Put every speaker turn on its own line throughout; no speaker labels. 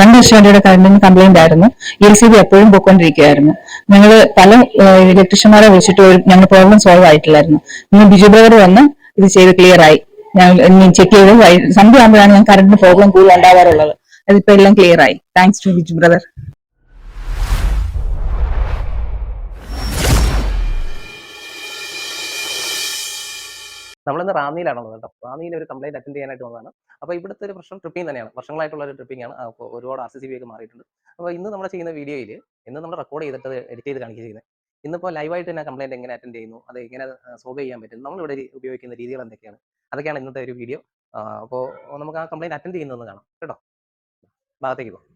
രണ്ട് വർഷം വണ്ടിയുടെ കറണ്ടിന് കംപ്ലൈന്റ് ആയിരുന്നു. എൽ സി ബി എപ്പോഴും പോയിക്കൊണ്ടിരിക്കുകയായിരുന്നു. ഞങ്ങൾ പല ഇലക്ട്രീഷ്യന്മാരെ വിളിച്ചിട്ട് ഞങ്ങൾ പ്രോബ്ലം സോൾവ് ആയിട്ടില്ലായിരുന്നു. ഇന്ന് ബിജു ബ്രദർ വന്ന് ഇത് ചെയ്ത് ക്ലിയർ ആയി. ഞാൻ ചെക്ക് ചെയ്ത് സന്ധ്യ ആകുമ്പോഴാണ് ഞാൻ കറണ്ടിന് പ്രോബ്ലം കൂടുതൽ ഉണ്ടാവാറുള്ളത്. അതിപ്പോ എല്ലാം ക്ലിയർ ആയി. Thanks to Biju brother.
നമ്മളിന്ന് റാന്നിയിലാണുള്ളത് കേട്ടോ. റാന്നിയിൽ ഒരു കംപ്ലൈന്റ് അറ്റൻഡ് ചെയ്യാനായിട്ട് വന്നതാണ്. അപ്പോൾ ഇവിടുത്തെ ഒരു പ്രശ്നം ട്രിപ്പിംഗ് തന്നെയാണ്. വർഷങ്ങളായിട്ടുള്ള ഒരു ട്രിപ്പിംഗ് ആണ്. അപ്പോൾ ഒരുപാട് ആർ സി സി ബി ഒക്കെ മാറിയിട്ടുണ്ട്. അപ്പോൾ ഇന്ന് നമ്മൾ ചെയ്യുന്ന വീഡിയോയിൽ ഇന്ന് നമ്മൾ റെക്കോർഡ് ചെയ്തിട്ട് എഡിറ്റ് ചെയ്ത് കാണിക്കുക ചെയ്യുന്നത്. ഇന്നിപ്പോൾ ലൈവായിട്ട് തന്നെ കംപ്ലൈന്റ് എങ്ങനെ അറ്റൻഡ് ചെയ്യുന്നു? അത് എങ്ങനെ സോൾവ് ചെയ്യാൻ പറ്റും നമ്മളിവിടെ ഉപയോഗിക്കുന്ന രീതികൾ എന്തൊക്കെയാണ്? അതൊക്കെയാണ് ഇന്നത്തെ ഒരു വീഡിയോ അപ്പോൾ നമുക്ക് ആ കംപ്ലൈന്റ് അറ്റൻഡ് ചെയ്യുന്നതെന്ന് കാണാം. കേട്ടോ? ഭാഗത്തേക്ക് പോകും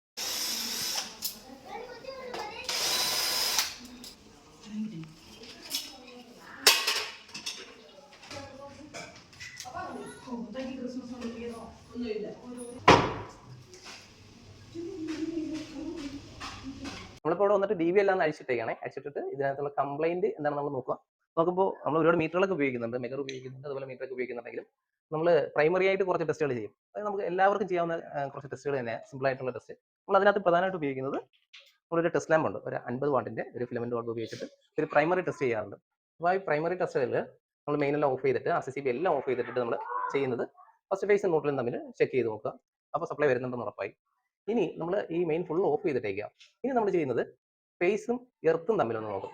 നമ്മളിപ്പോൾ ഇവിടെ വന്നിട്ട് ഡി വി എല്ലാം അഴിച്ചിട്ടേക്കാണ്. അഴിച്ചിട്ടിട്ട് ഇതിനകത്തുള്ള കംപ്ലൈന്റ് എന്താണ് നമ്മൾ നോക്കുക. നോക്കുമ്പോൾ നമ്മൾ ഒരുപാട് മീറ്ററുകളൊക്കെ ഉപയോഗിക്കുന്നുണ്ട്. മെഗർ ഉപയോഗിക്കുന്നുണ്ട് അതുപോലെ മീറ്ററൊക്കെ ഉപയോഗിക്കുന്നുണ്ടെങ്കിലും നമ്മൾ പ്രൈമറി ആയിട്ട് കുറച്ച് ടെസ്റ്റുകൾ ചെയ്യും. അത് നമുക്ക് എല്ലാവർക്കും ചെയ്യാവുന്ന കുറച്ച് ടെസ്റ്റുകൾ തന്നെ സിമ്പിൾ ആയിട്ടുള്ള ടെസ്റ്റ് നമ്മൾ അതിനകത്ത് പ്രധാനമായിട്ട് ഉപയോഗിക്കുന്നത് നമ്മളൊരു ടെസ്റ്റ് ലാമ്പ് ഉണ്ട്. ഒരു അൻപത് വാട്ടിന്റെ ഒരു ഫിലമെന്റ് വാട്ട് ഉപയോഗിച്ചിട്ട് ഒരു പ്രൈമറി ടെസ്റ്റ് ചെയ്യാറുണ്ട്. അപ്പോൾ ഈ പ്രൈമറി ടെസ്റ്റുകളിൽ നമ്മൾ മെയിൻ എല്ലാം ഓഫ് ചെയ്തിട്ട് ആർ സി സി ബി എല്ലാം ഓഫ് ചെയ്തിട്ട് നമ്മൾ ചെയ്യുന്നത് ഫസ്റ്റ് ഫേസും ന്യൂട്രലും തമ്മിൽ ചെക്ക് ചെയ്ത് നോക്കുക. അപ്പോൾ സപ്ലൈ വരുന്നുണ്ടെന്ന് ഉറപ്പായി. ഇനി നമ്മൾ ഈ മെയിൻ ഫുൾ ഓഫ് ചെയ്തിട്ടേക്കുക ഇനി നമ്മൾ ചെയ്യുന്നത് ഫേസും എർത്തും തമ്മിലൊന്ന് നോക്കും.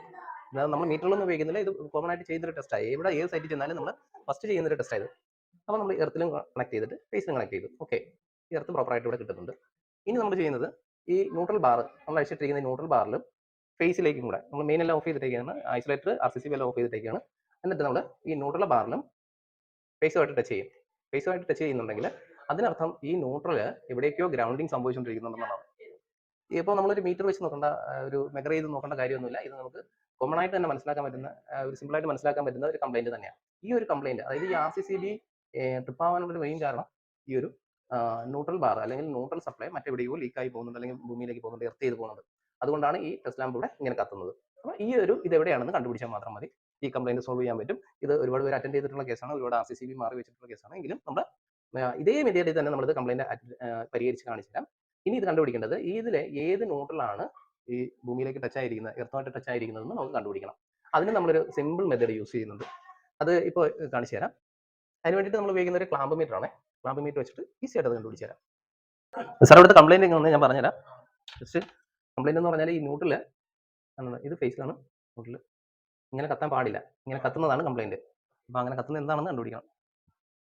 നമ്മൾ മീറ്ററിലൊന്നും ഉപയോഗിക്കുന്നില്ല ഇത് കോമൺ ആയിട്ട് ചെയ്യുന്നൊരു ടെസ്റ്റായി ഇവിടെ ഏത് സൈറ്റിൽ ചെന്നാലും നമ്മൾ ഫസ്റ്റ് ചെയ്യുന്നൊരു ടെസ്റ്റ് ആയത് അപ്പോൾ നമ്മൾ എർത്തിലും കണക്ട് ചെയ്തിട്ട് ഫേസിലും കണക്ട് ചെയ്തു. ഓക്കെ ഈ എർത്ത് പ്രോപ്പറായിട്ട് ഇവിടെ കിട്ടുന്നുണ്ട്. ഇനി നമ്മൾ ചെയ്യുന്നത് ഈ ന്യൂട്രൽ ബാർ നമ്മൾ അഴിച്ചിട്ടിരിക്കുന്ന ന്യൂട്രൽ ബാറിലും ഫേസിലേക്കും കൂടെ. നമ്മൾ മെയിൻ എല്ലാം ഓഫ് ചെയ്തിട്ടേക്കാണ്. ഐസൊലേറ്റർ ആർ സി സി എല്ലാം ഓഫ് ചെയ്തിട്ടേക്കാണ്. എന്നിട്ട് നമ്മൾ ഈ ന്യൂട്രൽ ബാറിലും ഫേസുമായിട്ട് ടച്ച് ചെയ്യും. ഫേസുമായിട്ട് ടച്ച് ചെയ്യുന്നുണ്ടെങ്കിൽ അതിനർത്ഥം ഈ ന്യൂട്രൽ എവിടേക്കോ ഗ്രൗണ്ടിങ് സംഭവിച്ചുകൊണ്ടിരിക്കുന്നുണ്ടെന്നാണ്. ഇപ്പോൾ നമ്മളൊരു മീറ്റർ വെച്ച് നോക്കേണ്ട ഒരു മെഗർ ചെയ്ത് നോക്കേണ്ട കാര്യമൊന്നുമില്ല. ഇത് നമുക്ക് കോമൺ ആയിട്ട് തന്നെ മനസ്സിലാക്കാൻ പറ്റുന്ന ഒരു സിമ്പിൾ ആയിട്ട് മനസ്സിലാക്കാൻ പറ്റുന്ന ഒരു കംപ്ലൈന്റ് തന്നെയാണ്. ഈ ഒരു കംപ്ലൈന്റ് അതായത് ഈ R C C B trip ആവാനുള്ള മെയിൻ കാരണം ഈ ഒരു ന്യൂട്രൽ ബാർ അല്ലെങ്കിൽ ന്യൂട്രൽ സപ്ലൈ മറ്റെവിടെയോ ലീക്ക് ആയി പോകുന്നുണ്ട് അല്ലെങ്കിൽ ഭൂമിയിലേക്ക് പോകുന്നുണ്ട് എർത്ത് ചെയ്ത് പോകുന്നുണ്ട്. അതുകൊണ്ടാണ് ഈ ടെസ്റ്റ് ലാമ്പ് ഇവിടെ ഇങ്ങനെ കത്തുന്നത്. അപ്പോൾ ഈ ഒരു ഇത് എവിടെയാണെന്ന് കണ്ടുപിടിച്ചാൽ മാത്രം മതി. ഈ കംപ്ലൈന്റ് സോൾവ് ചെയ്യാൻ പറ്റും. ഇത് ഒരുപാട് പേര് അറ്റൻഡ് ചെയ്തിട്ടുള്ള കേസാണ് ഒരുപാട് ആർ സി സി ബി മാറി വെച്ചിട്ടുള്ള കേസാണ് എങ്കിലും നമ്മൾ ഇതേ മെത്തേഡിൽ തന്നെ നമ്മളിത് കംപ്ലൈന്റ് പരിഹരിച്ച് കാണിച്ചു തരാം. ഇനി ഇത് കണ്ടുപിടിക്കേണ്ടത് ഇതിലെ ഏത് നോട്ടിലാണ് ഈ ഭൂമിയിലേക്ക് ടച്ച് ആയിരിക്കുന്നത് എർത്തുമായിട്ട് ടച്ച് ആയിരിക്കുന്നതെന്ന് നമുക്ക് കണ്ടുപിടിക്കണം. അതിന് നമ്മളൊരു സിമ്പിൾ മെത്തേഡ് യൂസ് ചെയ്യുന്നുണ്ട്. അത് ഇപ്പോൾ കാണിച്ചു തരാം. അതിന് വേണ്ടിയിട്ട് നമ്മൾ ഉപയോഗിക്കുന്ന ഒരു ക്ലാമ്പ് മീറ്റർ ആണ്. ക്ലാമ്പ് മീറ്റർ വെച്ചിട്ട് ഈസി ആയിട്ട് അത് കണ്ടുപിടിച്ചു തരാം. സാർ ഇവിടുത്തെ കംപ്ലൈന്റ് ഒന്ന് ഞാൻ പറഞ്ഞുതരാം. ജസ്റ്റ് കംപ്ലൈന്റ് എന്ന് പറഞ്ഞാൽ ഈ ന്യൂട്രൽ ഇത് ഫേസിലാണ് ന്യൂട്രൽ ഇങ്ങനെ കത്താൻ പാടില്ല. ഇങ്ങനെ കത്തുന്നതാണ് കംപ്ലൈന്റ് അപ്പോൾ അങ്ങനെ കത്തുന്നത് എന്താണെന്ന് കണ്ടുപിടിക്കണം.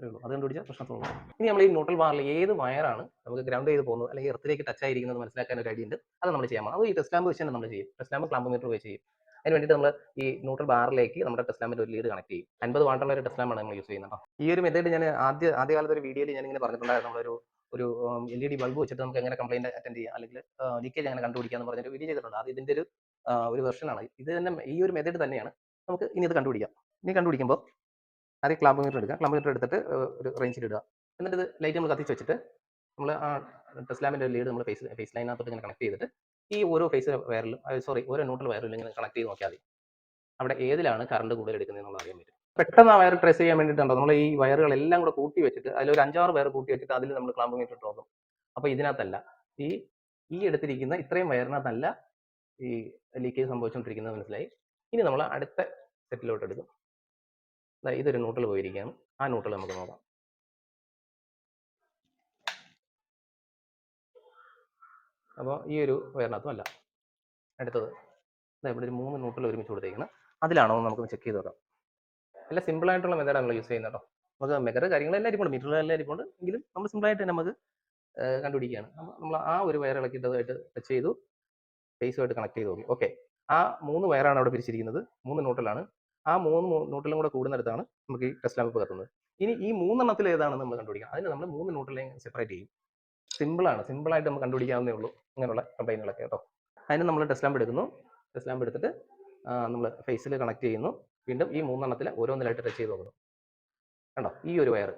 ഉള്ളൂ. അത് കണ്ടുപിടിച്ചാൽ പ്രശ്നത്തോളൂ ഇനി നമ്മൾ ഈ ന്യൂട്രൽ ബാറിൽ ഏത് വയറാണ് നമുക്ക് ഗ്രൗണ്ട് ചെയ്ത് പോകുന്നത്? അല്ലെങ്കിൽ എർത്തിലേക്ക് ടച്ച് ആയിരിക്കുന്നത് മനസ്സിലാക്കാൻ ഒരു ഐഡിയ ഉണ്ട് അത് നമ്മൾ ചെയ്യാം. അത് ഈ ടെസ്റ്റ് ലാമ്പ് വെച്ച് തന്നെ നമ്മൾ ചെയ്യും. ടെസ്റ്റ് ലാമ്പ് ക്ലാമ്പ് മീറ്റർ വെച്ച് ചെയ്യും. അതിന് വേണ്ടിയിട്ട് നമ്മൾ ഈ ന്യൂട്രൽ ബാറിലേക്ക് നമ്മുടെ ടെസ്റ്റ് ലാമ്പിന്റെ ഒരു ലീഡ് കണക്ട് ചെയ്യും. അൻപത് വാട്ടുള്ള ഒരു ടെസ്റ്റ് ലാമ്പാണ് നമ്മൾ യൂസ് ചെയ്യുന്നത്. ഈ ഒരു മെത്തേഡ് ഞാൻ ആദ്യ ആദ്യകാലത്ത് ഒരു വീഡിയോയിൽ ഞാൻ ഇങ്ങനെ പറഞ്ഞിട്ടുണ്ടായിരുന്നു. നമ്മളൊരു ഒരു എൽ ഇ ഡി ബൾബ് വെച്ചിട്ട് നമുക്ക് എങ്ങനെ കംപ്ലൈന്റ് അറ്റൻഡ് ചെയ്യാം. അല്ലെങ്കിൽ ലീക്കേജ് എങ്ങനെ കണ്ടുപിടിക്കാം എന്ന് പറഞ്ഞൊരു വീഡിയോ ചെയ്തിട്ടുണ്ട്. അത് ഇതിന്റെ ഒരു ഒരു വെർഷനാണ് ഇത് തന്നെ ഈ ഒരു മെത്തേഡ് തന്നെയാണ്. നമുക്ക് ഇനി ഇത് കണ്ടുപിടിക്കാം. ഇനി കണ്ടുപിടിക്കുമ്പോൾ ആദ്യം ക്ലാമ്പ് മീറ്റർ എടുക്കുക. ക്ലാമ്പ് മീറ്റർ എടുത്തിട്ട് ഒരു റേഞ്ചിൽ ഇടുക. എന്നിട്ട് ഇത് ലൈറ്റ് നമ്മൾ കത്തിച്ച് വെച്ചിട്ട് നമ്മൾ ആ ടെസ്റ്റ് ലാമ്പിന്റെ ലീഡ് നമ്മൾ ഫേസ് ഫേസ് ലൈനകത്തോട്ട് ഇങ്ങനെ കണക്ട് ചെയ്തിട്ട് ഈ ഓരോ ഫേസ് വയറിലും സോറി ഓരോ ന്യൂട്രൽ വയറിലും ഇങ്ങനെ കണക്ട് ചെയ്ത് നോക്കിയാൽ മതി. അവിടെ ഏതിലാണ് കറണ്ട് കൂടുതൽ എടുക്കുന്നത് എന്നുള്ള അറിയാൻ പറ്റും. പെട്ടെന്ന് ആ വയർ ട്രേസ് ചെയ്യാൻ വേണ്ടിയിട്ടുണ്ടോ നമ്മൾ ഈ വയറുകളെല്ലാം കൂടെ കൂട്ടി വെച്ചിട്ട് അതിലൊരു അഞ്ചാറ് വയർ കൂട്ടി വെച്ചിട്ട് അതിൽ നമ്മൾ ക്ലാമ്പ് മീറ്റർ ഇട്ട് നോക്കും അപ്പോൾ ഇതിനകത്തല്ല ഈ ഈ എടുത്തിരിക്കുന്ന ഇത്രയും വയറിനകത്തല്ല ഈ ലീക്കേജ് സംഭവിച്ചുകൊണ്ടിരിക്കുന്നത് മനസ്സിലായി? ഇനി നമ്മൾ അടുത്ത സെറ്റിലോട്ട് എടുക്കും. ഇതൊരു നോട്ടിൽ പോയിരിക്കുകയാണ്. ആ നോട്ടിൽ നമുക്ക് നോക്കാം. അപ്പോൾ ഈ ഒരു വയറിനകത്തും അല്ല. അടുത്തത്. ഇവിടെ ഒരു മൂന്ന് നോട്ടിൽ ഒരുമിച്ച് കൊടുത്തേക്കുന്നത് അതിലാണോ നമുക്ക് ചെക്ക് ചെയ്ത് നോക്കാം. നല്ല സിമ്പിൾ ആയിട്ടുള്ള മെത്തേഡാണ് നമ്മൾ യൂസ് ചെയ്യുന്നത് കേട്ടോ. നമുക്ക് മെഗർ കാര്യങ്ങളെല്ലാം ഇരിപ്പുണ്ട്. മീറ്ററുകളെല്ലാം ഇരിപ്പുണ്ട്. എങ്കിലും നമ്മൾ സിമ്പിൾ ആയിട്ട് നമുക്ക് കണ്ടുപിടിക്കുകയാണ്. നമ്മൾ ആ ഒരു വയർ ഇളക്കിയിട്ടതായിട്ട് ടച്ച് ചെയ്തു. ഫേസുമായിട്ട് കണക്ട് ചെയ്ത് നോക്കി. ഓക്കെ ആ മൂന്ന് വയറാണ് അവിടെ പിരിച്ചിരിക്കുന്നത്. മൂന്ന് ന്യൂട്രലാണ് ആ മൂന്ന് നോട്ടിലും കൂടെ കൂടുന്നിടത്താണ് നമുക്ക് ഈ ടെസ്റ്റ് ലാമ്പ് കത്തുന്നത്. ഇനി ഈ മൂന്നെണ്ണത്തിൽ ഏതാണ് നമ്മൾ കണ്ടുപിടിക്കുക? അതിന് നമ്മൾ മൂന്ന് ന്യൂട്രലിനെ സെപ്പറേറ്റ് ചെയ്യും. സിമ്പിളാണ് സിമ്പിളായിട്ട് നമുക്ക് കണ്ടുപിടിക്കാവുന്നേ ഉള്ളൂ. അങ്ങനെയുള്ള കമ്പൈനുകളൊക്കെ കേട്ടോ. അതിന് നമ്മൾ ടെസ്റ്റ് ലാമ്പ് എടുക്കുന്നു. ടെസ്റ്റ് ലാമ്പ് എടുത്തിട്ട് നമ്മൾ ഫേസിൽ കണക്ട് ചെയ്യുന്നു. വീണ്ടും ഈ മൂന്നെണ്ണത്തിൽ ഓരോന്നിലായിട്ട് ടച്ച് ചെയ്ത് നോക്കുന്നു. കണ്ടോ? ഈ ഒരു വയർ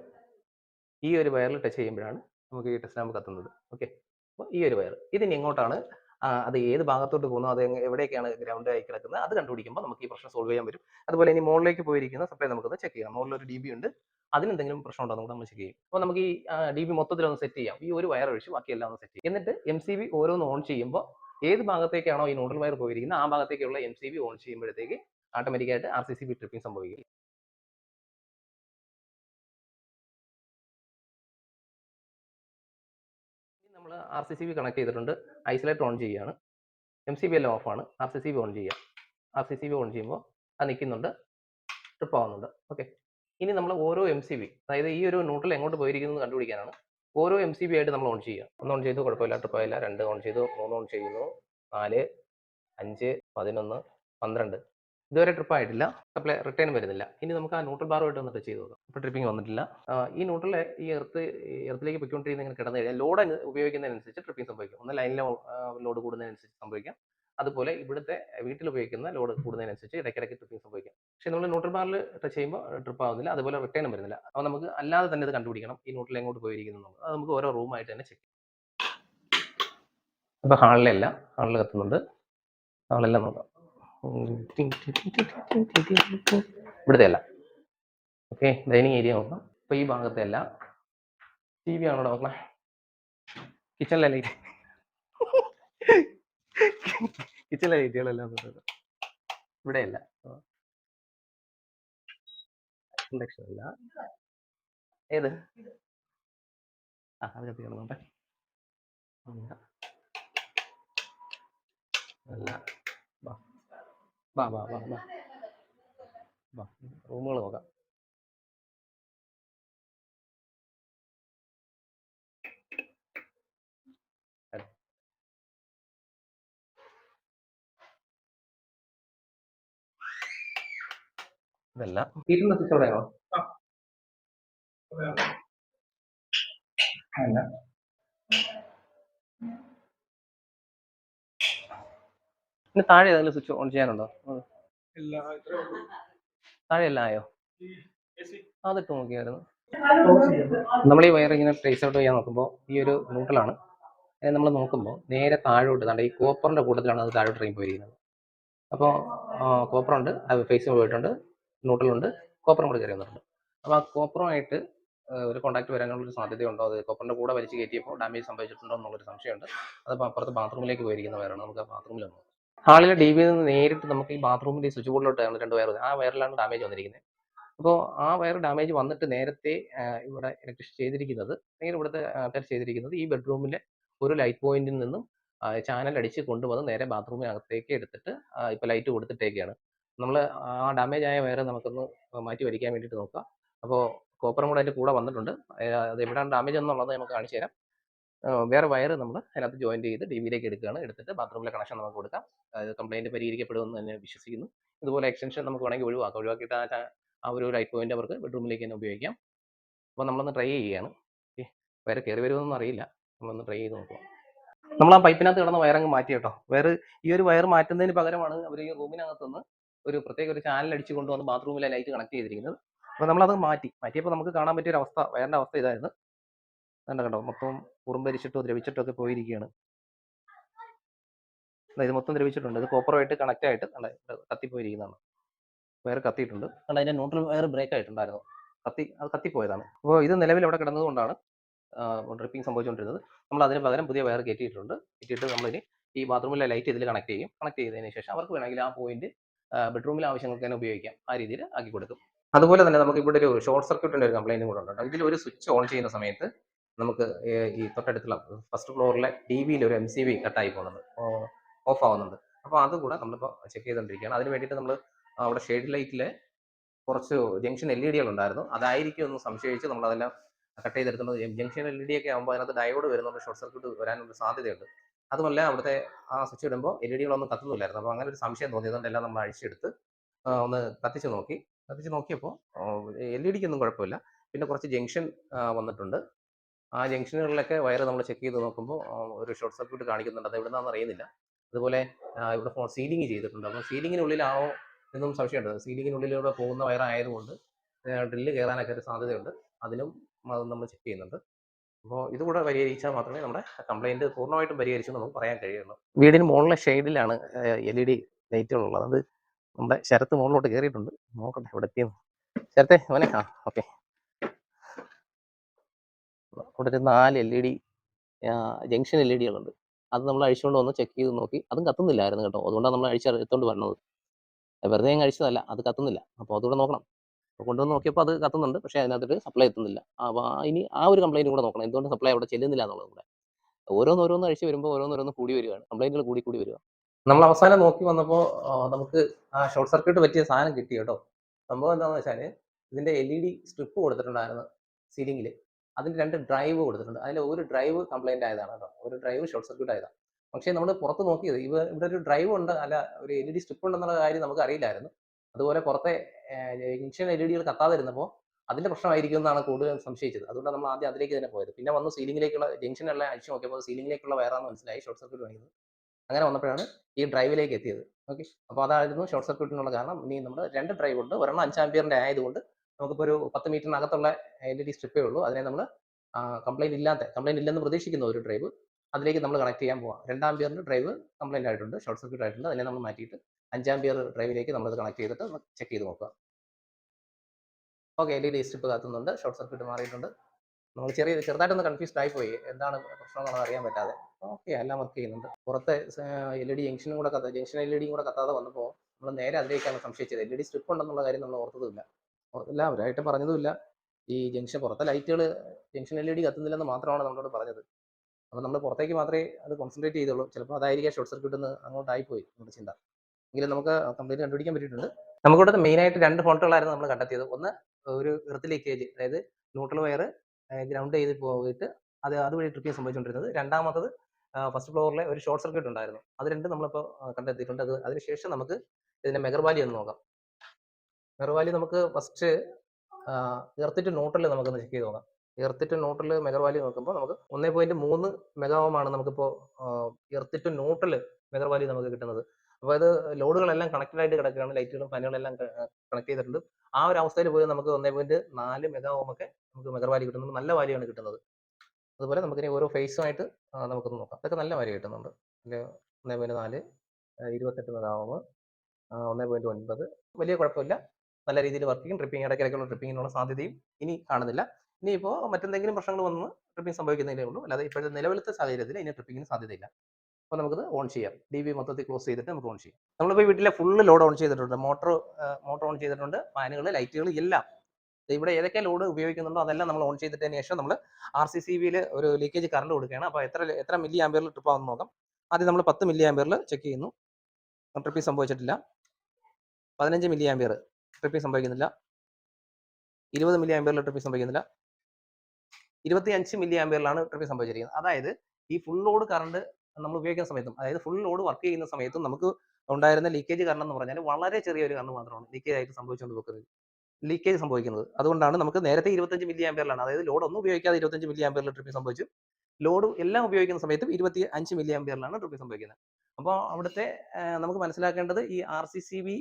ഈ ഒരു വയറിൽ ടച്ച് ചെയ്യുമ്പോഴാണ് നമുക്ക് ഈ ടെസ്റ്റ് ലാമ്പ് കത്തുന്നത്. ഓക്കെ അപ്പോൾ ഈ ഒരു വയർ ഇതിന് എങ്ങോട്ടാണ് അത് ഏത് ഭാഗത്തോട്ട് പോകുന്നു അത് എവിടെയൊക്കെയാണ് ഗ്രൗണ്ട് ആയി കിടക്കുന്നത് അത് കണ്ടുപിടിക്കുമ്പോൾ നമുക്ക് ഈ പ്രശ്നം സോൾവ് ചെയ്യാൻ വരും അതുപോലെ ഇനി മുകളിലേക്ക് പോയിരിക്കുന്ന സപ്ലൈ നമുക്കത് ചെക്ക് ചെയ്യാം. മുകളിൽ ഒരു ഡി ബി ഉണ്ട്. അതിന് എന്തെങ്കിലും പ്രശ്നം ഉണ്ടോ എന്ന് നമ്മൾ ചെക്ക് ചെയ്യും. അപ്പോൾ നമുക്ക് ഈ ഡി ബി മൊത്തത്തിൽ ഒന്ന് സെറ്റ് ചെയ്യാം. ഈ ഒരു വയർ ഒഴിച്ച് ബാക്കിയെല്ലാം ഒന്ന് സെറ്റ് ചെയ്യും. എന്നിട്ട് എം സി ബി ഓരോന്ന് ഓൺ ചെയ്യുമ്പോൾ ഏത് ഭാഗത്തേക്കാണോ ഈ നോഡൽ വയർ പോയിരിക്കുന്നത് ആ ഭാഗത്തേക്കുള്ള എം സി ബി ഓൺ ചെയ്യുമ്പോഴത്തേക്ക് ഓട്ടോമാറ്റിക്കായിട്ട് R C C B tripping സംഭവിക്കും. നമ്മൾ R C C B connect ചെയ്തിട്ടുണ്ട്. ഐസൊലേറ്റ് ഓൺ ചെയ്യുകയാണ് എം സി ബി എല്ലാം ഓഫാണ് R C C B on ചെയ്യുക R C C B on ചെയ്യുമ്പോൾ അത് നിൽക്കുന്നുണ്ട്. ട്രിപ്പ് ആവുന്നുണ്ട്. ഓക്കെ ഇനി നമ്മൾ ഓരോ എം സി ബി അതായത് ഈ ഒരു നോട്ടിൽ എങ്ങോട്ട് പോയിരിക്കുന്നത് കണ്ടുപിടിക്കാനാണ്. ഓരോ എം സി ബി ആയിട്ട് നമ്മൾ ഓൺ ചെയ്യുക ഒന്ന് ഓൺ ചെയ്തു കുഴപ്പമില്ല. ട്രിപ്പ് ആയില്ല. രണ്ട് ഓൺ ചെയ്തു മൂന്ന് ഓൺ ചെയ്യുന്നു. നാല് അഞ്ച് പതിനൊന്ന് പന്ത്രണ്ട്. ഇതുവരെ ട്രിപ്പ് ആയിട്ടില്ല. സപ്ലൈ റിട്ടേൺ വരുന്നില്ല. ഇനി നമുക്ക് ആ ന്യൂട്രൽ ബാറുമായിട്ട് ഒന്ന് ടച്ച് ചെയ്ത് നോക്കാം. ഇപ്പോൾ ട്രിപ്പിംഗ് വന്നിട്ടില്ല. ഈ ന്യൂട്രലെ ഈ എർത്ത് എർത്തിലേക്ക് പൊയ്ക്കൊണ്ടിരിക്കുന്ന ഇങ്ങനെ കിടന്നു കഴിഞ്ഞാൽ ലോഡ് ഉപയോഗിക്കുന്നതിനനുസരിച്ച് ട്രിപ്പിംഗ് സംഭവിക്കും. ഒന്ന് ലൈനിലെ ലോഡ് കൂടുന്നതിനനുസരിച്ച് സംഭവിക്കാം. അതുപോലെ ഇവിടുത്തെ വീട്ടിൽ ഉപയോഗിക്കുന്ന ലോഡ് കൂടുന്നതിനനുസരിച്ച് ഇടയ്ക്കിടയ്ക്ക് ട്രിപ്പിംഗ് സംഭവിക്കാം. പക്ഷേ നമ്മൾ ന്യൂട്രൽ ബാറിൽ ടച്ച് ചെയ്യുമ്പോൾ ട്രിപ്പ് ആവുന്നില്ല. അതുപോലെ റിട്ടേണും വരുന്നില്ല. അപ്പോൾ നമുക്ക് അല്ലാതെ തന്നെ ഇത് കണ്ടുപിടിക്കണം. ഈ ന്യൂട്രൽ എങ്ങോട്ട് പോയിരിക്കുന്നു. അത് നമുക്ക് ഓരോ റൂമായിട്ട് തന്നെ ചെക്ക് ചെയ്യാം. അപ്പോൾ ഹാളിലല്ല ഹാളിൽ കത്തുന്നുണ്ട്. ഹാളെല്ലാം നോക്കാം. ഇവിടുത്തെ അല്ല ഓക്കെ ഡൈനിങ് ഏരിയ നോക്കാം. അപ്പോൾ ഈ ഭാഗത്തെ അല്ല ടി വി ആണോ നോക്കണം? കിച്ചണിലെ ലൈറ്റ് കിച്ചണിലെ ലൈറ്റുകളെല്ലാം ഇവിടെ അല്ല ഇൻഡക്ഷൻ അല്ല ഏത്? ആ അത് കത്തിക്കണം കിടന്നോട്ടെ അല്ല. വാ വാ വാ വാ. വാ റൂമുകൾ നോക്കാം. ഇതെല്ലാം ഹീറ്ററിന്റെ സ്വിച്ച് എവിടെയാണോ അല്ല പിന്നെ താഴെ ഏതെങ്കിലും സ്വിച്ച് ഓൺ ചെയ്യാനുണ്ടോ? താഴെ എല്ലാം ആയോ? അതിട്ട് നോക്കിയായിരുന്നു. നമ്മൾ ഈ വയർ ഇങ്ങനെ ട്രേസ് ഔട്ട് ചെയ്യാൻ നോക്കുമ്പോൾ ഈ ഒരു ന്യൂട്രലാണ് നമ്മൾ നോക്കുമ്പോൾ നേരെ താഴോട്ട് ദാണ്ടെ ഈ കോപ്പറിന്റെ കൂട്ടത്തിലാണ് അത് താഴോട്ട് ഇറങ്ങി പോയിരിക്കുന്നത്. അപ്പോൾ കോപ്പറുണ്ട് അത് ഫേസ് പോയിട്ടുണ്ട് ന്യൂട്രൽ ഉണ്ട് കോപ്പറും കൂടെ കയറി വന്നിട്ടുണ്ട്. അപ്പോൾ ആ കോപ്പറുമായിട്ട് ഒരു കോൺടാക്ട് വരാനുള്ള ഒരു സാധ്യതയുണ്ടോ? അത് കോപ്പറിന്റെ കൂടെ വലിച്ച് കയറ്റിയപ്പോൾ ഡാമേജ് സംഭവിച്ചിട്ടുണ്ടോ എന്നുള്ളൊരു സംശയമുണ്ട്. അതപ്പോൾ അപ്പുറത്ത് ബാത്റൂമിലേക്ക് പോയിരിക്കുന്ന വയറാണ്. നമുക്ക് ആ ബാത്റൂമിൽ ഒന്ന് ഹാളിലെ ഡി വിയിൽ നിന്ന് നേരിട്ട് നമുക്ക് ഈ ബാത്റൂമിന്റെ സ്വിച്ച് ബോർഡിലോട്ടാണ് രണ്ട് വയർ ആ വയറിലാണ് ഡാമേജ് വന്നിരിക്കുന്നത് അപ്പോൾ ആ വയർ ഡാമേജ് വന്നിട്ട് നേരത്തെ ഇവിടെ ഇലക്ട്രിഷ് ചെയ്തിരിക്കുന്നത് അല്ലെങ്കിൽ ഇവിടുത്തെ ആൾക്കാർ ചെയ്തിരിക്കുന്നത് ഈ ബെഡ്റൂമിലെ ഒരു ലൈറ്റ് പോയിന്റിൽ നിന്നും ചാനൽ അടിച്ച് കൊണ്ടുവന്ന് നേരെ ബാത്റൂമിനകത്തേക്ക് എടുത്തിട്ട് ഇപ്പോൾ ലൈറ്റ് കൊടുത്തിട്ടേക്കാണ്. നമ്മൾ ആ ഡാമേജ് ആയ വയർ നമുക്കൊന്ന് മാറ്റി വരിക്കാൻ വേണ്ടിയിട്ട് നോക്കാം. അപ്പോൾ കോപ്പറും കൂടെ അതിന്റെ കൂടെ വന്നിട്ടുണ്ട്. അത് എവിടെയാണ് ഡാമേജ് എന്നുള്ളത് നമുക്ക് കാണിച്ചു തരാം. വേറെ വയർ നമ്മൾ അതിനകത്ത് ജോയിൻ ചെയ്ത് ഡി വിയിലേക്ക് എടുക്കുകയാണ്. എടുത്തിട്ട് ബാത്റൂമിലെ കണക്ഷൻ നമുക്ക് കൊടുക്കാം. അത് കംപ്ലൈന്റ് പരിഹരിക്കപ്പെടുമെന്ന് തന്നെ വിശ്വസിക്കുന്നു. ഇതുപോലെ എക്സ്റ്റൻഷൻ നമുക്ക് വേണമെങ്കിൽ ഒഴിവാക്കാം. ഒഴിവാക്കിയിട്ട് ആ ഒരു ലൈറ്റ് പോയിന്റ് അവർക്ക് ബെഡ്റൂമിലേക്ക് തന്നെ ഉപയോഗിക്കാം. അപ്പോൾ നമ്മളൊന്ന് ട്രൈ ചെയ്യുകയാണ്. ഓക്കെ. വയർ കയറി വരുമെന്നൊന്നും അറിയില്ല. നമ്മളൊന്ന് ട്രൈ ചെയ്ത് നോക്കാം നമ്മൾ ആ പൈപ്പിനകത്ത് കിടന്ന വയറങ്ങ് മാറ്റി കേട്ടോ. വയർ ഈ ഒരു വയർ മാറ്റുന്നതിന് പകരമാണ് അവർ ഈ റൂമിനകത്തുനിന്ന് ഒരു പ്രത്യേക ഒരു ചാനൽ അടിച്ചു കൊണ്ടുവന്ന് ബാത്റൂമിലെ ലൈറ്റ് കണക്ട് ചെയ്തിരിക്കുന്നത്. അപ്പോൾ നമ്മളത് മാറ്റി. മാറ്റിയപ്പോൾ നമുക്ക് കാണാൻ പറ്റിയ ഒരു അവസ്ഥ വയറിന്റെ അവസ്ഥ ഇതായിരുന്നു. കണ്ടോ കണ്ടോ? മൊത്തം ഉറുമ്പരിച്ചിട്ടോ ദ്രവിച്ചിട്ടോ ഒക്കെ പോയിരിക്കുകയാണ് ഇത് മൊത്തം ദ്രവിച്ചിട്ടുണ്ട്. ഇത് കോപ്പറുമായിട്ട് കണക്ട് ആയിട്ട് കത്തിപ്പോയിരിക്കുന്നതാണ്. വയർ കത്തിയിട്ടുണ്ട്. കണ്ട? അതിന്റെ ന്യൂട്രൽ വയർ ബ്രേക്ക് ആയിട്ടുണ്ടായിരുന്നു. കത്തി അത് കത്തിപ്പോയതാണ്. അപ്പോൾ ഇത് നിലവിൽ അവിടെ കിടന്നതുകൊണ്ടാണ് ഡ്രിപ്പിംഗ് സംഭവിച്ചുകൊണ്ടിരുന്നത്. നമ്മൾ അതിന് പകരം പുതിയ വയർ കയറ്റിയിട്ടുണ്ട് കയറ്റിയിട്ട് നമ്മളിനി ഈ ബാത്റൂമിലെ ലൈറ്റ് ഇതിൽ കണക്ട് ചെയ്യും. കണക്ട് ചെയ്തതിന് ശേഷം അവർക്ക് വേണമെങ്കിൽ ആ പോയിന്റ് ബെഡ്റൂമിലെ ആവശ്യങ്ങൾക്ക് തന്നെ ഉപയോഗിക്കാം. ആ രീതിയിൽ ആക്കി കൊടുക്കും. അതുപോലെ തന്നെ നമുക്ക് ഇവിടെ ഒരു ഷോർട്ട് സർക്യൂട്ടിന്റെ ഒരു കംപ്ലൈന്റ് കൂടെ ഉണ്ട് ഇതിൽ ഒരു സ്വിച്ച് ഓൺ ചെയ്യുന്ന സമയത്ത് നമുക്ക് ഈ തൊട്ടടുത്തുള്ള ഫസ്റ്റ് ഫ്ലോറിലെ ടി വിയിൽ ഒരു എം സി ബി കട്ടായി പോകുന്നുണ്ട് ഓഫ് ആവുന്നുണ്ട് അപ്പോൾ അതുകൂടെ നമ്മളിപ്പോൾ ചെക്ക് ചെയ്തുകൊണ്ടിരിക്കുകയാണ് അതിന് വേണ്ടിയിട്ട് നമ്മൾ അവിടെ ഷെയ്ഡ് ലൈറ്റിലെ കുറച്ച് ജംഗ്ഷൻ എൽ ഇ ഡികൾ ഉണ്ടായിരുന്നു. അതായിരിക്കും ഒന്ന് സംശയിച്ച് നമ്മളതെല്ലാം കട്ട് ചെയ്തെടുത്തുന്നത്. ജംഗ്ഷൻ എൽ ഇ ഡി ഒക്കെ ആകുമ്പോൾ അതിനകത്ത് ഡയോഡ് വരുന്നുണ്ട് ഷോർട്ട് സർക്യൂട്ട് വരാനുള്ള സാധ്യതയുണ്ട്. അതുമല്ല അവിടുത്തെ ആ സ്വിച്ച് ഇടുമ്പോൾ എൽ ഇ ഡികളൊന്നും കത്തുന്നില്ലായിരുന്നു. അപ്പോൾ അങ്ങനെ ഒരു സംശയം തോന്നിയതുകൊണ്ട് എല്ലാം നമ്മൾ അഴിച്ചെടുത്ത് ഒന്ന് കത്തിച്ച് നോക്കി. കത്തിച്ച് നോക്കിയപ്പോൾ എൽ ഇ ഡിക്കൊന്നും കുഴപ്പമില്ല. പിന്നെ കുറച്ച് ജംഗ്ഷൻ വന്നിട്ടുണ്ട്. ആ ജംഗ്ഷനുകളിലൊക്കെ വയർ നമ്മൾ ചെക്ക് ചെയ്ത് നോക്കുമ്പോൾ ഒരു ഷോർട്ട് സർക്യൂട്ട് കാണിക്കുന്നുണ്ട്. അത് എവിടെന്നാന്ന് അറിയുന്നില്ല. അതുപോലെ ഇവിടെ സീലിംഗ് ചെയ്തിട്ടുണ്ട്. അപ്പോൾ സീലിങ്ങിനുള്ളിലാണോ എന്നും സംശയമുണ്ട്. സീലിങ്ങിനുള്ളിലൂടെ പോകുന്ന വയർ ആയതുകൊണ്ട് ഡ്രില്ല് കയറാനൊക്കെ ഒരു സാധ്യതയുണ്ട്. അതിനും അത് നമ്മൾ ചെക്ക് ചെയ്യുന്നുണ്ട്. അപ്പോൾ ഇതുകൂടെ പരിഹരിച്ചാൽ മാത്രമേ നമ്മുടെ കംപ്ലൈന്റ് പൂർണമായിട്ടും പരിഹരിച്ചു നമുക്ക് പറയാൻ കഴിയുള്ളൂ. വീടിന് മുകളിലെ ഷെയ്ഡിലാണ് എൽ ഇ ഡി ലൈറ്റുകളുള്ളത്. അത് നമ്മുടെ ശരത്ത് മുകളിലോട്ട് കയറിയിട്ടുണ്ട് നോക്കട്ടെ ഇവിടെ എത്തിയെന്ന് ശരത്തെ മോനെ ആ ഓക്കെ. ഒരു നാല് L E D junction L E ഡികളുണ്ട് അത് നമ്മൾ അഴിച്ചുകൊണ്ട് വന്ന് ചെക്ക് ചെയ്ത് നോക്കി. അതും കത്തുന്നില്ലായിരുന്നു കേട്ടോ. അതുകൊണ്ടാണ് നമ്മൾ അഴിച്ച് എടുത്തുകൊണ്ട് വരണത്. വെറുതെ ഞാൻ അഴിച്ചതല്ല അത് കത്തുന്നില്ല. അപ്പോൾ അതുകൂടെ നോക്കണം. അപ്പോൾ കൊണ്ടുവന്ന് നോക്കിയപ്പോൾ അത് കത്തുന്നുണ്ട്. പക്ഷേ അതിനകത്തിട്ട് സപ്ലൈ എത്തുന്നില്ല. അപ്പോൾ ഇനി ആ ഒരു കംപ്ലൈന്റ് കൂടെ നോക്കണം. എന്തുകൊണ്ട് സപ്ലൈ അവിടെ ചെല്ലുന്നില്ല എന്നുള്ളത് കൂടെ. ഓരോന്നോരോന്ന് അഴിച്ച് വരുമ്പോൾ ഓരോന്നോരോന്ന് കൂടി വരികയാണ്. കംപ്ലൈന്റുകൾ കൂടി കൂടി വരിക. നമ്മൾ അവസാനം നോക്കി വന്നപ്പോൾ നമുക്ക് ആ ഷോർട്ട് സർക്യൂട്ട് പറ്റിയ സാധനം കിട്ടി കേട്ടോ. സംഭവം എന്താണെന്ന് വെച്ചാൽ ഇതിന്റെ എൽ ഇ ഡി സ്ട്രിപ്പ് കൊടുത്തിട്ടുണ്ടായിരുന്നു സീലിംഗിൽ അതിന് രണ്ട് ഡ്രൈവ് കൊടുത്തിട്ടുണ്ട്. അതിൽ ഒരു ഡ്രൈവ് കംപ്ലൈന്റ് ആയതാണ് കേട്ടോ. ഒരു ഡ്രൈവ് ഷോർട്ട് സർക്യൂട്ട് ആയതാണ്. പക്ഷേ നമ്മൾ പുറത്ത് നോക്കിയത് ഇവ ഇവിടെ ഒരു ഡ്രൈവ് ഉണ്ട്. അല്ല ഒരു എൽ ഇ ഡി സ്ട്രിപ്പ് ഉണ്ടെന്നുള്ള കാര്യം നമുക്ക് അറിയില്ലായിരുന്നു. അതുപോലെ പുറത്തെ ഇൻഷൻ എൽ ഇ ഡികൾ കത്താതിരുന്നപ്പോൾ അതിന്റെ പ്രശ്നമായിരിക്കും എന്നാണ് കൂടുതൽ സംശയിച്ചത്. അതുകൊണ്ട് നമ്മൾ ആദ്യം അതിലേക്ക് തന്നെ പോയത്. പിന്നെ വന്ന് സീലിംഗിലേക്കുള്ള ജംഗ്ഷനെല്ലാം അഴിച്ചു നോക്കിയപ്പോൾ സീലിംഗിലേക്കുള്ള വയറാന്ന് മനസ്സിലായി. ഷോർട്ട് സർക്യൂട്ട് കാണിക്കുന്നത്. അങ്ങനെ വന്നപ്പോഴാണ് ഈ ഡ്രൈവിലേക്ക് എത്തിയത്. ഓക്കെ അപ്പോൾ അതായിരുന്നു ഷോർട്ട് സർക്യൂട്ടിനുള്ള കാരണം. ഇനി നമ്മൾ രണ്ട് ഡ്രൈവ് ഉണ്ട്. ഒരെണ്ണം അഞ്ച് ആംപിയറിന്റെ ആയതുകൊണ്ട് നമുക്കിപ്പോൾ ഒരു പത്ത് മീറ്ററിനകത്തുള്ള എൽ ഇ ഡി സ്ട്രിപ്പേ ഉള്ളൂ. അതിനെ നമ്മൾ കംപ്ലൈന്റ് ഇല്ലാത്ത കംപ്ലൈന്റ് ഇല്ലെന്ന് പ്രതീക്ഷിക്കുന്ന ഒരു ഡ്രൈവ് അതിലേക്ക് നമ്മൾ കണക്ട് ചെയ്യാൻ പോവാം. രണ്ടാം പിയറിന് ഡ്രൈവ് കംപ്ലൈന്റ് ആയിട്ടുണ്ട് ഷോർട്ട് സർക്യൂട്ട് ആയിട്ടുണ്ട്. അതിനെ നമ്മൾ മാറ്റിയിട്ട് അഞ്ചാം പേർ ഡ്രൈവിലേക്ക് നമ്മളത് കണക്ട് ചെയ്തിട്ട് ചെക്ക് ചെയ്ത് നോക്കുക. Okay L E D strip കത്തുന്നുണ്ട് short circuit മാറിയിട്ടുണ്ട്. നമ്മൾ ചെറിയ ചെറുതായിട്ടൊന്ന് കൺഫ്യൂസ്ഡ് ആയിപ്പോയി. എന്താണ് പ്രശ്നം അറിയാൻ പറ്റാതെ. ഓക്കെ എല്ലാം വർക്ക് ചെയ്യുന്നുണ്ട്. പുറത്തെ എൽ ഇ ഡി ജംഗ്ഷനും കൂടെ കത്താ ജംഗ്ഷൻ എൽ ഇ ഡിയും കൂടെ കത്താതെ വന്നപ്പോൾ നമ്മൾ നേരെ അതിലേക്കാണ് സംശയിച്ചത്. എൽ ഇ ഡി സ്ട്രിപ്പ് ഉണ്ടെന്നുള്ള കാര്യം നമ്മൾ ഓർത്തതുമില്ല. ഓർത്തില്ല അവരായിട്ട് പറഞ്ഞതുമില്ല. ഈ ജംഗ്ഷൻ പുറത്തെ ലൈറ്റുകൾ ജംഗ്ഷൻ എൽ ഇ ഡി കത്തുന്നില്ലെന്ന് മാത്രമാണ് നമ്മളോട് പറഞ്ഞത്. അപ്പോൾ നമ്മൾ പുറത്തേക്ക് മാത്രമേ അത് കോൺസെൻട്രേറ്റ് ചെയ്തുള്ളൂ. ചിലപ്പോൾ അതായിരിക്കാം ഷോർട്ട് സർക്യൂട്ട് എന്ന് അങ്ങോട്ടായിപ്പോയി നമ്മുടെ ചിന്ത. എങ്കിലും നമുക്ക് കംപ്ലീറ്റ് കണ്ടുപിടിക്കാൻ പറ്റിയിട്ടുണ്ട്. നമുക്കിവിടെ മെയിനായിട്ട് രണ്ട് ഫോൾട്ടുകളായിരുന്നു നമ്മൾ കണ്ടെത്തിയത്. ഒന്ന് ഒരു എർത്ത് ലീക്കേജ് അതായത് ന്യൂട്രൽ വയർ ഗ്രൗണ്ട് ചെയ്ത് പോയിട്ട് അത് അതുവഴി ട്രിപ്പിംഗ് സംഭവിച്ചുകൊണ്ടിരുന്നത്. രണ്ടാമത്തത് ഫസ്റ്റ് ഫ്ലോറിലെ ഒരു ഷോർട്ട് സർക്യൂട്ട് ഉണ്ടായിരുന്നു. അത് രണ്ടും നമ്മളിപ്പോൾ കണ്ടെത്തിയിട്ടുണ്ട്. അത് അതിനുശേഷം നമുക്ക് ഇതിന്റെ മെഗർവാലി ഒന്ന് നോക്കാം. മെഗർവാലി നമുക്ക് ഫസ്റ്റ് എർത്തിട്ട് ന്യൂട്രൽ നമുക്ക് ചെക്ക് ചെയ്ത് നോക്കാം. എർത്തിട്ട് ന്യൂട്രൽ മെഗർവാലി നോക്കുമ്പോൾ നമുക്ക് ഒന്നേ പോയിന്റ് മൂന്ന് മെഗാവമാണ് നമുക്കിപ്പോൾ എർത്തിട്ട് ന്യൂട്രൽ മെഗർവാലി നമുക്ക് കിട്ടുന്നത്. അപ്പോൾ അത് ലോഡുകളെല്ലാം കണക്റ്റഡ് ആയിട്ട് കിടക്കുകയാണ് ലൈറ്റുകളും ഫാനുകളെല്ലാം കണക്ട് ചെയ്തിട്ടുണ്ട്. ആ ഒരു അവസ്ഥയിൽ പോയി നമുക്ക് ഒന്നേ പോയിന്റ് നാല് മെഗാവോം ഒക്കെ നമുക്ക് മെഗർവാലി കിട്ടുന്നുണ്ട് നല്ല വാലിയാണ് കിട്ടുന്നത്. അതുപോലെ നമുക്കിനി ഓരോ ഫേസുമായിട്ട് നമുക്കൊന്ന് നോക്കാം. അതൊക്കെ നല്ല വാല്യൂ കിട്ടുന്നുണ്ട്. ഒന്നേ പോയിന്റ് നാല് ഇരുപത്തെട്ട് മെഗാവോം ഒന്നേ പോയിന്റ് ഒൻപത് വലിയ കുഴപ്പമില്ല. നല്ല രീതിയിൽ വർക്ക് ചെയ്യും. ട്രിപ്പിംഗ് ഇടയ്ക്കിടയ്ക്കുള്ള ട്രിപ്പിങ്ങിനുള്ള സാധ്യതയും ഇനി കാണുന്നില്ല. ഇനിയിപ്പോൾ മറ്റെന്തെങ്കിലും പ്രശ്നങ്ങൾ വന്ന് ട്രിപ്പിംഗ് സംഭവിക്കുന്നതിലേ ഉള്ളൂ. അല്ലാതെ ഇപ്പോഴത്തെ നിലവിലത്തെ സാഹചര്യത്തിൽ ഇനി ട്രിപ്പിങ്ങിന് സാധ്യതയില്ല. അപ്പോൾ നമുക്കത് ഓൺ ചെയ്യാം. ഡി ബി മൊത്തത്തിൽ ക്ലോസ് ചെയ്തിട്ട് നമുക്ക് ഓൺ ചെയ്യാം. നമ്മളിപ്പോൾ വീട്ടിലെ ഫുള്ള് ലോഡ് ഓൺ ചെയ്തിട്ടുണ്ട്. മോട്ടോർ മോട്ടോർ ഓൺ ചെയ്തിട്ടുണ്ട്. ഫാനുകൾ ലൈറ്റുകൾ എല്ലാം. ഇവിടെ ഏതൊക്കെ ലോഡ് ഉപയോഗിക്കുന്നുണ്ടോ അതെല്ലാം നമ്മൾ ഓൺ ചെയ്തിട്ടതിന് ശേഷം നമ്മൾ ആർ സി സി ബിയിൽ ഒരു ലീക്കേജ് കറണ്ട് കൊടുക്കുകയാണ്. അപ്പോൾ എത്ര എത്ര മില്ലി ആംബിയറിൽ ട്രിപ്പ് ആവുമെന്ന് നോക്കാം. ആദ്യം നമ്മൾ പത്ത് മില്ലി ആംബിയറിൽ ചെക്ക് ചെയ്യുന്നു. ട്രിപ്പിംഗ് സംഭവിച്ചിട്ടില്ല. പതിനഞ്ച് മില്ലി ആംബിയർ ട്രിപ്പിംഗ് സംഭവിക്കുന്നില്ല. ഇരുപത് മില്ലി ആമ്പിയറിൽ ട്രിപ്പിംഗ് സംഭവിക്കുന്നില്ല. ഇരുപത്തി അഞ്ച് മില്ലി ആംബിയറിലാണ് ട്രിപ്പിംഗ് സംഭവിച്ചിരിക്കുന്നത്. അതായത് ഈ ഫുൾ ലോഡ് കറണ്ട് നമ്മൾ ഉപയോഗിക്കുന്ന സമയത്തും അതായത് ഫുൾ ലോഡ് വർക്ക് ചെയ്യുന്ന സമയത്തും നമുക്ക് ഉണ്ടായിരുന്ന ലീക്കേജ് കാരണം എന്ന് പറഞ്ഞാൽ വളരെ ചെറിയൊരു കറണ്ട് മാത്രമാണ് ലീക്കേജ് ആയിട്ട് സംഭവിച്ചുകൊണ്ട് വെക്കുന്നത് ലീക്കേജ് സംഭവിക്കുന്നത്. അതുകൊണ്ടാണ് നമുക്ക് നേരത്തെ ഇരുപത്തഞ്ച് മില്ലി ആംബിയറിലാണ് അതായത് ലോഡ് ഒന്നും ഉപയോഗിക്കാതെ ഇരുപത്തഞ്ച് മില്ലി ആമ്പിയറിൽ ട്രിപ്പിംഗ് സംഭവിച്ചു. ലോഡ് എല്ലാം ഉപയോഗിക്കുന്ന സമയത്തും ഇരുപത്തി അഞ്ച് മില്ലി ആംബിയറിലാണ് ട്രിപ്പിംഗ് സംഭവിക്കുന്നത്. അപ്പോൾ അവിടുത്തെ നമുക്ക് മനസ്സിലാക്കേണ്ടത് ഈ ആർ സി സി ബി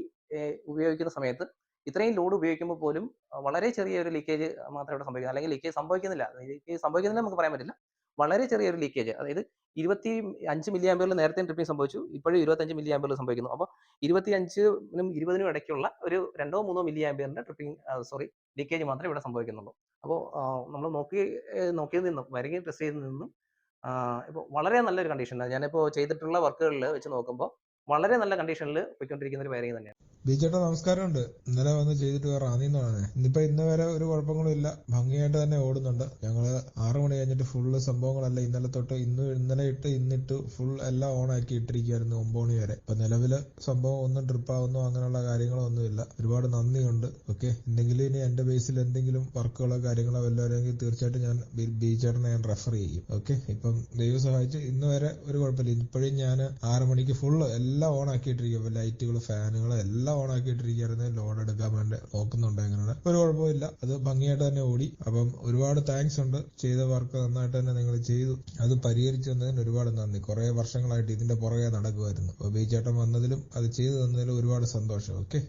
ഉപയോഗിക്കുന്ന സമയത്ത് ഇത്രയും ലോഡ് ഉപയോഗിക്കുമ്പോൾ പോലും വളരെ ചെറിയ ഒരു ലീക്കേജ് മാത്രമേ ഇവിടെ സംഭവിക്കുന്നു. അല്ലെങ്കിൽ ലീക്കേജ് സംഭവിക്കുന്നില്ല. ലീക്കേജ് സംഭവിക്കുന്നില്ല നമുക്ക് പറയാൻ പറ്റില്ല. വളരെ ചെറിയ ഒരു ലീക്കേജ് അതായത് ഇരുപത്തി അഞ്ച് മില്ലി ആമ്പിയറിൽ നേരത്തെ ട്രിപ്പിംഗ് സംഭവിച്ചു. ഇപ്പോഴും ഇരുപത്തഞ്ച് മില്ലി ആംബിയറിൽ സംഭവിക്കുന്നു. അപ്പോൾ ഇരുപത്തി അഞ്ചിനും ഇരുപതിനും ഇടയ്ക്കുള്ള ഒരു രണ്ടോ മൂന്നോ മില്ലി ആമ്പിയറിന്റെ ട്രിപ്പിംഗ് സോറി ലീക്കേജ് മാത്രമേ ഇവിടെ സംഭവിക്കുന്നുള്ളൂ. അപ്പോൾ നമ്മൾ നോക്കി നോക്കിയതിൽ നിന്നും വരികയും ടെസ്റ്റ് ചെയ്തതിൽ നിന്നും ഇപ്പോൾ വളരെ നല്ലൊരു കണ്ടീഷനാണ് ഞാനിപ്പോൾ ചെയ്തിട്ടുള്ള വർക്കുകളിൽ വെച്ച് നോക്കുമ്പോൾ വളരെ നല്ല കണ്ടീഷനിൽ പോയിക്കൊണ്ടിരിക്കുന്ന ഒരു വയറിങ് തന്നെയാണ്.
ബിജേട്ടാ നമസ്കാരമുണ്ട്. ഇന്നലെ വന്ന് ചെയ്തിട്ട് വേറെ ആദ്യം ഇന്നിപ്പോ ഇന്ന് വരെ ഒരു കുഴപ്പങ്ങളും ഇല്ല. ഭംഗിയായിട്ട് തന്നെ ഓടുന്നുണ്ട്. ഞങ്ങൾ ആറു മണി കഴിഞ്ഞിട്ട് ഫുള്ള് സംഭവങ്ങളല്ല ഇന്നലെ തൊട്ട് ഇന്ന് ഇന്നലെ ഇട്ട് ഇന്നിട്ട് ഫുൾ എല്ലാം ഓൺ ആക്കി ഇട്ടിരിക്കുകയായിരുന്നു ഒമ്പത് മണി വരെ. ഇപ്പൊ നിലവിൽ സംഭവം ഒന്നും ട്രിപ്പാവുന്നു അങ്ങനെയുള്ള കാര്യങ്ങളോ ഒന്നുമില്ല ഒരുപാട് നന്ദിയുണ്ട്. ഓക്കെ എന്തെങ്കിലും ഇനി എന്റെ ബേസിൽ എന്തെങ്കിലും വർക്കുകളോ കാര്യങ്ങളോ വല്ലവരെങ്കിൽ തീർച്ചയായിട്ടും ഞാൻ ബിജേട്ടനെ ഞാൻ റെഫർ ചെയ്യും. ഓക്കെ ഇപ്പം ദൈവം സഹായിച്ച് ഇന്ന് വരെ ഒരു കുഴപ്പമില്ല. ഇപ്പോഴും ഞാൻ ആറു മണിക്ക് ഫുള്ള് എല്ലാം ഓൺ ആക്കിയിട്ടിരിക്കും ലൈറ്റുകൾ ഫാനുകൾ എല്ലാം ഓൺ ആക്കിയിട്ടിരിക്കുകയായിരുന്നു ലോഡ് എടുക്കാൻ വേണ്ടി നോക്കുന്നുണ്ട് എങ്ങനെയാണ്. ഒരു കുഴപ്പമില്ല അത് ഭംഗിയായിട്ട് തന്നെ ഓടി. അപ്പം ഒരുപാട് താങ്ക്സ് ഉണ്ട്. ചെയ്ത വർക്ക് നന്നായിട്ട് തന്നെ നിങ്ങൾ ചെയ്തു. അത് പരിഹരിച്ചു തന്നതിന് ഒരുപാട് നന്ദി. കുറെ വർഷങ്ങളായിട്ട് ഇതിന്റെ പുറകെ നടക്കുമായിരുന്നു. അപ്പോൾ ബീച്ചേട്ടൻ വന്നതിലും അത് ചെയ്തു തന്നതിലും ഒരുപാട് സന്തോഷം. ഓക്കെ